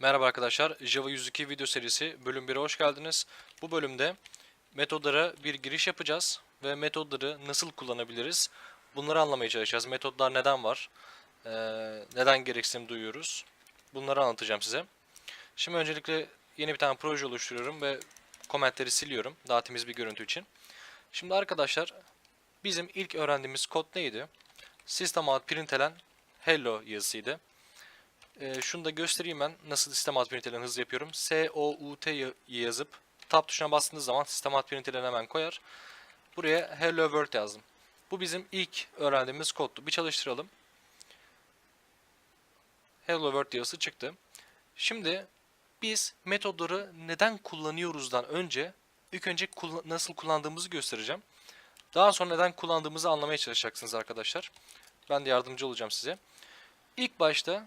Merhaba arkadaşlar, Java 102 video serisi bölüm 1'e hoş geldiniz. Bu bölümde metodlara bir giriş yapacağız ve metodları nasıl kullanabiliriz bunları anlamaya çalışacağız. Metodlar neden var, ee, neden gereksinim duyuyoruz bunları anlatacağım size. Şimdi öncelikle yeni bir tane proje oluşturuyorum ve komentleri siliyorum daha temiz bir görüntü için. Şimdi arkadaşlar bizim ilk öğrendiğimiz kod neydi? System out hello yazısıydı. Ee, şunu da göstereyim ben nasıl sistem alt println hızlı yapıyorum. S O U T y- yazıp tab tuşuna bastığınız zaman sistem alt println hemen koyar. Buraya hello world yazdım. Bu bizim ilk öğrendiğimiz koddu. Bir çalıştıralım. Hello world yazısı çıktı. Şimdi biz metodları neden kullanıyoruzdan önce ilk önce kulla- nasıl kullandığımızı göstereceğim. Daha sonra neden kullandığımızı anlamaya çalışacaksınız arkadaşlar. Ben de yardımcı olacağım size. İlk başta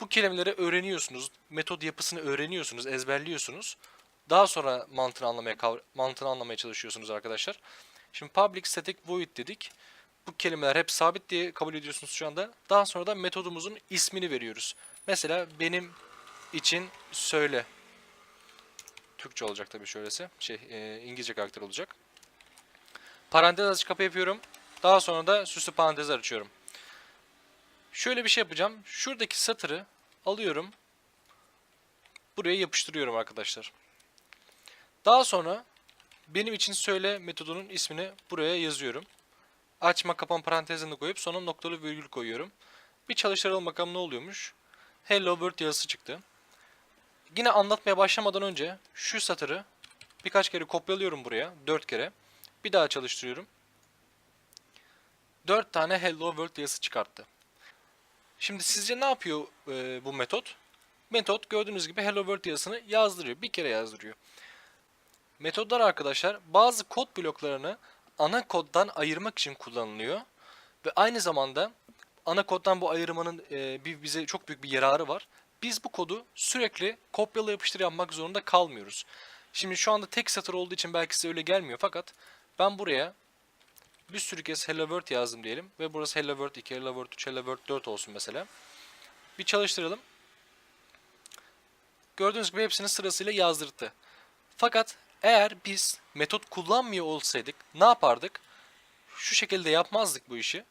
bu kelimeleri öğreniyorsunuz. Metod yapısını öğreniyorsunuz, ezberliyorsunuz. Daha sonra mantığını anlamaya mantığını anlamaya çalışıyorsunuz arkadaşlar. Şimdi public static void dedik. Bu kelimeler hep sabit diye kabul ediyorsunuz şu anda. Daha sonra da metodumuzun ismini veriyoruz. Mesela benim için söyle. Türkçe olacak tabii şöylesi. Şey, e, İngilizce karakter olacak. Parantez açık kapı yapıyorum. Daha sonra da süslü parantezler açıyorum. Şöyle bir şey yapacağım. Şuradaki satırı alıyorum. Buraya yapıştırıyorum arkadaşlar. Daha sonra benim için söyle metodunun ismini buraya yazıyorum. Açma kapan parantezini koyup sonra noktalı virgül koyuyorum. Bir çalıştıralım bakalım ne oluyormuş. Hello World yazısı çıktı. Yine anlatmaya başlamadan önce şu satırı birkaç kere kopyalıyorum buraya. 4 kere. Bir daha çalıştırıyorum. 4 tane Hello World yazısı çıkarttı. Şimdi sizce ne yapıyor e, bu metot? Metot gördüğünüz gibi Hello World yazısını yazdırıyor. Bir kere yazdırıyor. Metodlar arkadaşlar bazı kod bloklarını ana koddan ayırmak için kullanılıyor. Ve aynı zamanda ana koddan bu ayırmanın e, bir bize çok büyük bir yararı var. Biz bu kodu sürekli kopyala yapıştır yapmak zorunda kalmıyoruz. Şimdi şu anda tek satır olduğu için belki size öyle gelmiyor fakat ben buraya bir sürü kez Hello World yazdım diyelim ve burası Hello World 2, Hello World 3, Hello World 4 olsun mesela. Bir çalıştıralım. Gördüğünüz gibi hepsini sırasıyla yazdırdı. Fakat eğer biz metot kullanmıyor olsaydık ne yapardık? Şu şekilde yapmazdık bu işi.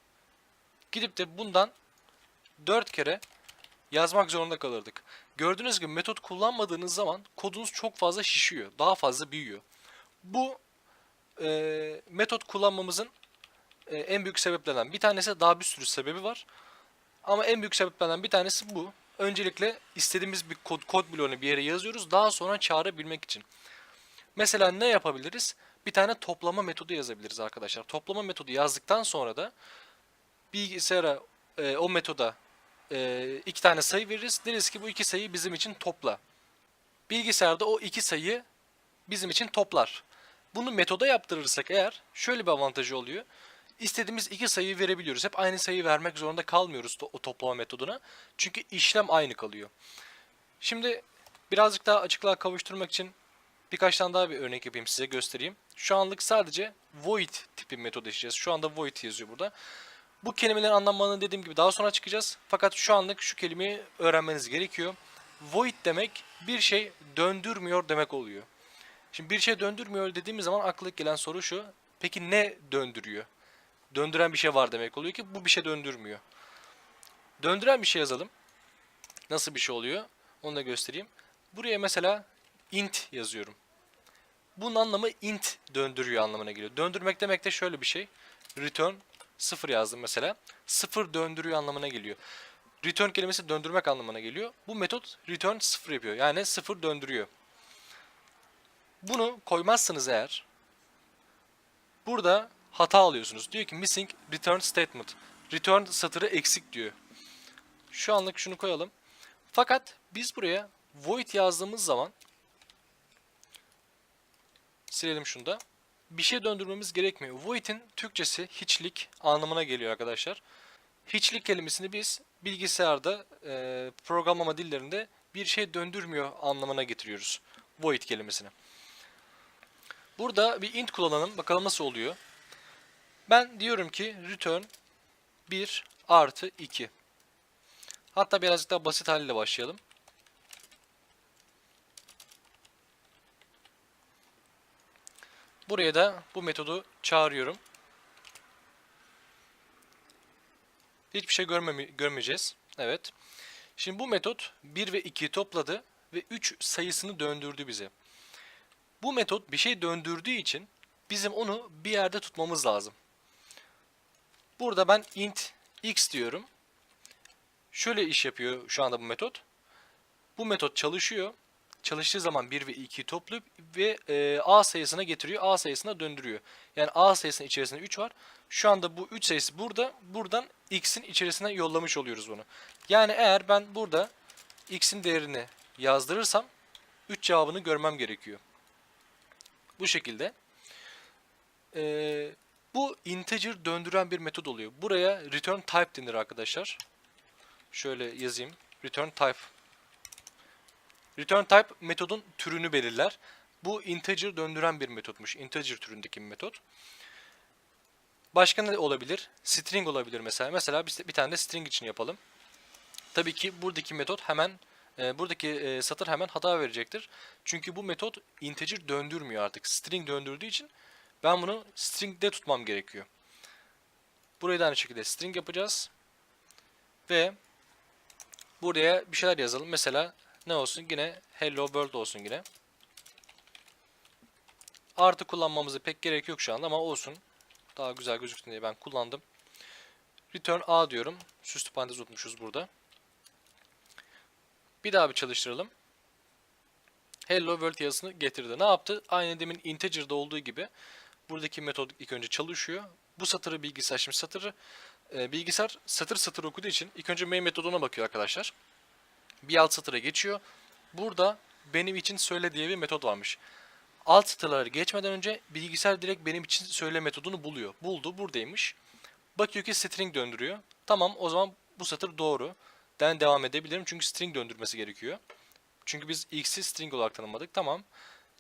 Gidip de bundan 4 kere yazmak zorunda kalırdık. Gördüğünüz gibi metot kullanmadığınız zaman kodunuz çok fazla şişiyor. Daha fazla büyüyor. Bu e, metot kullanmamızın e, en büyük sebeplerinden bir tanesi daha bir sürü sebebi var. Ama en büyük sebeplerden bir tanesi bu. Öncelikle istediğimiz bir kod, kod bloğunu bir yere yazıyoruz. Daha sonra çağırabilmek için. Mesela ne yapabiliriz? Bir tane toplama metodu yazabiliriz arkadaşlar. Toplama metodu yazdıktan sonra da bilgisayara e, o metoda e, iki tane sayı veririz. Deriz ki bu iki sayıyı bizim için topla. Bilgisayarda o iki sayıyı bizim için toplar. Bunu metoda yaptırırsak eğer şöyle bir avantajı oluyor. İstediğimiz iki sayıyı verebiliyoruz. Hep aynı sayıyı vermek zorunda kalmıyoruz o toplama metoduna. Çünkü işlem aynı kalıyor. Şimdi birazcık daha açıklığa kavuşturmak için birkaç tane daha bir örnek yapayım size göstereyim. Şu anlık sadece void tipi metod işleyeceğiz. Şu anda void yazıyor burada. Bu kelimelerin anlamlarını dediğim gibi daha sonra çıkacağız. Fakat şu anlık şu kelimeyi öğrenmeniz gerekiyor. Void demek bir şey döndürmüyor demek oluyor. Şimdi bir şey döndürmüyor dediğimiz zaman akla gelen soru şu. Peki ne döndürüyor? Döndüren bir şey var demek oluyor ki bu bir şey döndürmüyor. Döndüren bir şey yazalım. Nasıl bir şey oluyor? Onu da göstereyim. Buraya mesela int yazıyorum. Bunun anlamı int döndürüyor anlamına geliyor. Döndürmek demek de şöyle bir şey. Return 0 yazdım mesela. 0 döndürüyor anlamına geliyor. Return kelimesi döndürmek anlamına geliyor. Bu metot return 0 yapıyor. Yani 0 döndürüyor. Bunu koymazsanız eğer burada hata alıyorsunuz. Diyor ki missing return statement. Return satırı eksik diyor. Şu anlık şunu koyalım. Fakat biz buraya void yazdığımız zaman silelim şunu da. Bir şey döndürmemiz gerekmiyor. Void'in Türkçesi hiçlik anlamına geliyor arkadaşlar. Hiçlik kelimesini biz bilgisayarda e, programlama dillerinde bir şey döndürmüyor anlamına getiriyoruz. Void kelimesini. Burada bir int kullanalım. Bakalım nasıl oluyor. Ben diyorum ki return 1 artı 2. Hatta birazcık daha basit haliyle başlayalım. Buraya da bu metodu çağırıyorum. Hiçbir şey görme görmeyeceğiz. Evet. Şimdi bu metot 1 ve 2'yi topladı ve 3 sayısını döndürdü bize. Bu metot bir şey döndürdüğü için bizim onu bir yerde tutmamız lazım. Burada ben int x diyorum. Şöyle iş yapıyor şu anda bu metot. Bu metot çalışıyor. Çalıştığı zaman 1 ve 2'yi toplayıp ve e, a sayısına getiriyor. A sayısına döndürüyor. Yani a sayısının içerisinde 3 var. Şu anda bu 3 sayısı burada. Buradan x'in içerisine yollamış oluyoruz bunu. Yani eğer ben burada x'in değerini yazdırırsam 3 cevabını görmem gerekiyor. Bu şekilde. Ee, bu integer döndüren bir metod oluyor. Buraya return type denir arkadaşlar. Şöyle yazayım. Return type. Return type metodun türünü belirler. Bu integer döndüren bir metotmuş. Integer türündeki bir metot. Başka ne olabilir? String olabilir mesela. Mesela biz bir tane de string için yapalım. Tabii ki buradaki metot hemen e, buradaki e, satır hemen hata verecektir. Çünkü bu metot integer döndürmüyor artık. String döndürdüğü için ben bunu string'de tutmam gerekiyor. Burayı da aynı şekilde string yapacağız. Ve buraya bir şeyler yazalım. Mesela ne olsun? Yine hello world olsun yine. Artı kullanmamıza pek gerek yok şu anda ama olsun. Daha güzel gözüksün diye ben kullandım. Return A diyorum. Süslü parantez unutmuşuz burada. Bir daha bir çalıştıralım. Hello World yazısını getirdi. Ne yaptı? Aynı demin integer'da olduğu gibi buradaki metod ilk önce çalışıyor. Bu satırı bilgisayar şimdi satırı e, bilgisayar satır satır okuduğu için ilk önce main metoduna bakıyor arkadaşlar. Bir alt satıra geçiyor. Burada benim için söyle diye bir metod varmış. Alt satırları geçmeden önce bilgisayar direkt benim için söyle metodunu buluyor. Buldu buradaymış. Bakıyor ki string döndürüyor. Tamam o zaman bu satır doğru. Ben devam edebilirim çünkü string döndürmesi gerekiyor. Çünkü biz x'i string olarak tanımladık. Tamam.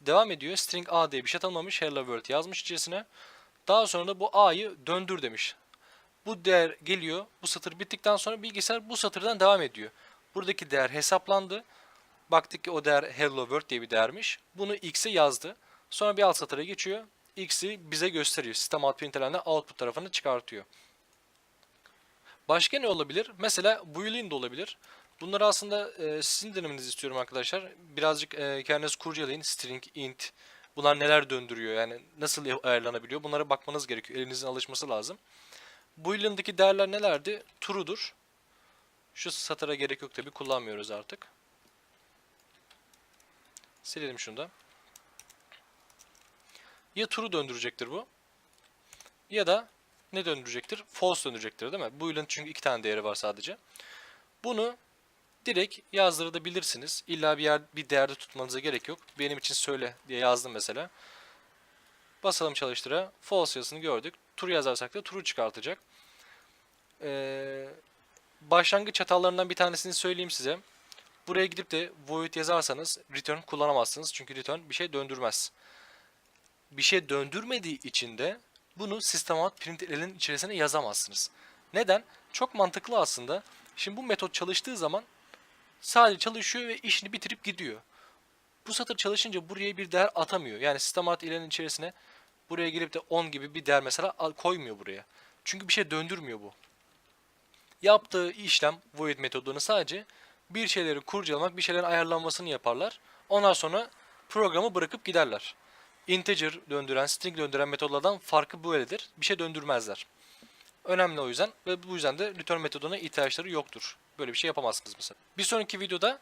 Devam ediyor. String a diye bir şey tanımlamış. Hello world yazmış içerisine. Daha sonra da bu a'yı döndür demiş. Bu değer geliyor. Bu satır bittikten sonra bilgisayar bu satırdan devam ediyor. Buradaki değer hesaplandı. Baktık ki o değer hello world diye bir değermiş. Bunu x'e yazdı. Sonra bir alt satıra geçiyor. x'i bize gösteriyor. Sistem out println'de output tarafını çıkartıyor. Başka ne olabilir? Mesela boolean de olabilir. Bunları aslında e, sizin denemenizi istiyorum arkadaşlar. Birazcık e, kendiniz kurcalayın. String, int, bunlar neler döndürüyor yani nasıl ayarlanabiliyor bunlara bakmanız gerekiyor. Elinizin alışması lazım. Boolean'daki değerler nelerdi? True'dur. Şu satıra gerek yok tabi kullanmıyoruz artık. Silelim şunu da. Ya true döndürecektir bu. Ya da ne döndürecektir? False döndürecektir değil mi? Boolean çünkü iki tane değeri var sadece. Bunu direkt yazdırabilirsiniz. İlla bir yer bir değerde tutmanıza gerek yok. Benim için söyle diye yazdım mesela. Basalım çalıştıra. False yazısını gördük. True yazarsak da true çıkartacak. Ee, başlangıç hatalarından bir tanesini söyleyeyim size. Buraya gidip de void yazarsanız return kullanamazsınız. Çünkü return bir şey döndürmez. Bir şey döndürmediği için de bunu system out println'in içerisine yazamazsınız. Neden? Çok mantıklı aslında. Şimdi bu metot çalıştığı zaman sadece çalışıyor ve işini bitirip gidiyor. Bu satır çalışınca buraya bir değer atamıyor. Yani system out ilenin içerisine buraya girip de 10 gibi bir değer mesela koymuyor buraya. Çünkü bir şey döndürmüyor bu. Yaptığı işlem void metodunu sadece bir şeyleri kurcalamak, bir şeylerin ayarlanmasını yaparlar. Ondan sonra programı bırakıp giderler. Integer döndüren, string döndüren metodlardan farkı böyledir. Bir şey döndürmezler. Önemli o yüzden ve bu yüzden de return metoduna ihtiyaçları yoktur. Böyle bir şey yapamazsınız mesela. Bir sonraki videoda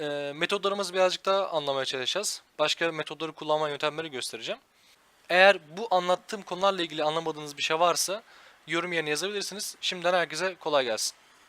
e, metodlarımızı birazcık daha anlamaya çalışacağız. Başka metodları kullanma yöntemleri göstereceğim. Eğer bu anlattığım konularla ilgili anlamadığınız bir şey varsa yorum yerine yazabilirsiniz. Şimdiden herkese kolay gelsin.